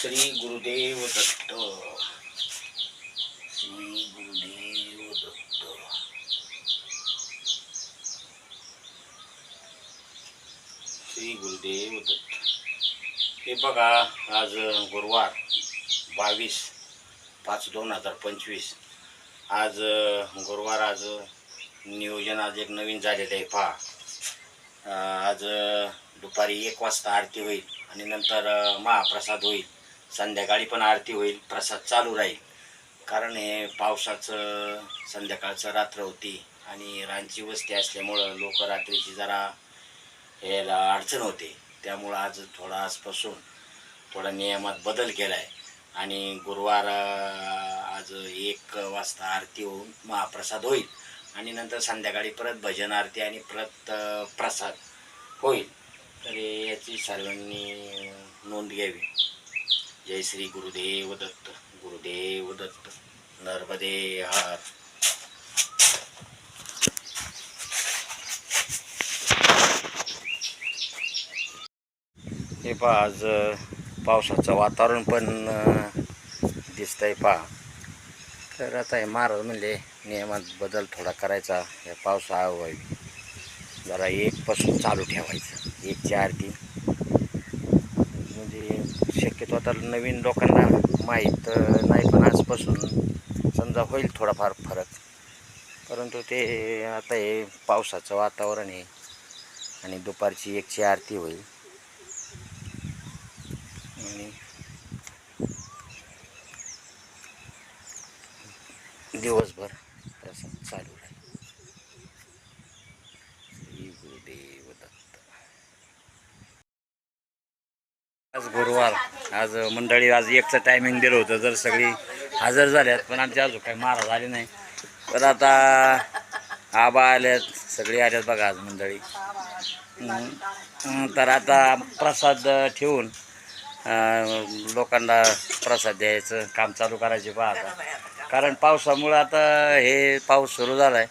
श्री गुरुदेव दत्त. श्री गुरुदेव दत्त. श्री गुरुदेव दत्त. हे बघा आज गुरुवार बावीस पाच दोन हजार पंचवीस. आज गुरुवार आज नियोजन आज एक नवीन झालेलं आहे पहा. आज दुपारी एक वाजता आरती होईल आणि नंतर महाप्रसाद होईल. संध्याकाळी पण आरती होईल प्रसाद चालू राहील. कारण हे पावसाचं संध्याकाळचं रात्र होती आणि रांची वस्ती असल्यामुळं लोक रात्रीची जरा यायला अडचण होते. त्यामुळं आज थोडा आजपासून थोडा नियमात बदल केला आहे आणि गुरुवार आज एक वाजता आरती होऊन महाप्रसाद होईल. आणि नंतर संध्याकाळी परत भजन आरती आणि परत प्रसाद होईल. तर याची सर्वांनी नोंद घ्यावी. जय श्री गुरुदेव दत्त गुरुदेव दत्त नर्मदे हार. हे पहा आज पावसाचं वातावरण पण दिसतंय पहा. तर आता हे महाराज म्हणले नियमात बदल थोडा करायचा या पावसाळा जरा एकपासून चालू ठेवायचं. एक चार तीन. शक्यतो आता नवीन लोकांना माहीत नाही पण आजपासून समजा होईल थोडाफार फरक. परंतु ते आता हे पावसाचं वातावरण आहे आणि दुपारची एकची आरती होईल. आणि दिवसभर तसं चालू राहील श्री गुरुदेव दत्त आज गुरुवार. आज मंडळी आज एकचं टायमिंग दिलं होतं जर सगळी हजर झाल्यात पण आमच्या अजून काही मारा झाली नाही. तर आता आबा आल्यात सगळी आल्यात बघा आज मंडळी. तर आता प्रसाद ठेवून लोकांना प्रसाद द्यायचं काम चालू करायचे पाहता कारण पावसामुळं आता हे पाऊस सुरू झाला आहे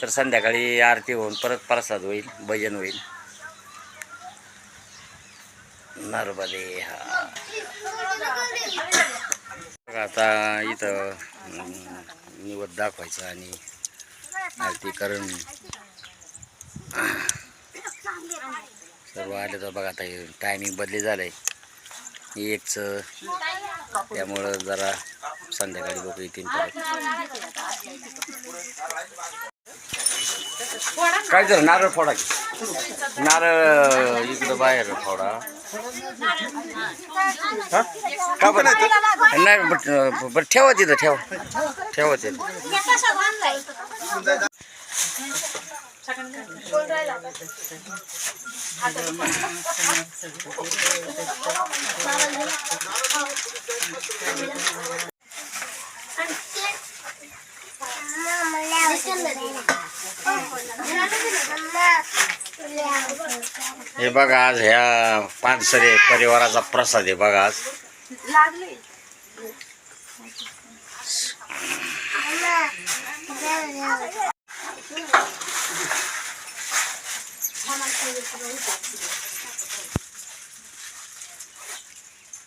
तर संध्याकाळी आरती होऊन परत प्रसाद होईल भजन होईल. नर्मदे हा बघा आता इथं निवड दाखवायचं आणि आरती करून सर्व आले तर बघा आता टायमिंग बदली झालं आहे एकचं त्यामुळं जरा संध्याकाळी लोक येतील काय झालं? नारळ फोडा की. नारळ इकडं बाहेर फोडा. का बरं? नाही बट- बरं ठेवा तिथं ठेवा. ठेवा तिथं. हे बघा आज ह्या पानसरे परिवाराचा प्रसाद आहे बघा आज.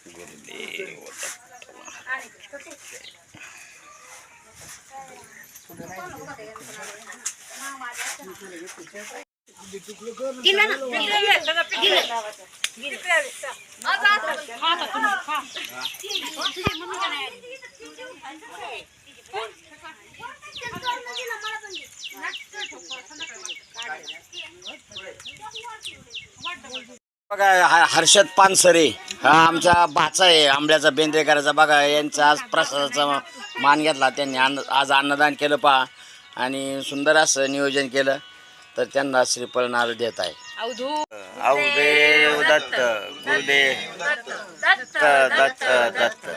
गुरुदेव बघा हर्षद पानसरे हा आमचा भाचा आहे आंब्याचा बेंद्रेकराचा. बघा यांचा आज प्रसादाचा मान घेतला. त्यांनी अन्न आज अन्नदान केलं पहा. आणि सुंदर असं नियोजन केलं. तर त्यांना श्रीफळ नारळ देत आहे. अवधू अवदेव दत्त गुरुदेव दत्त दत्त. दत्त दत्त.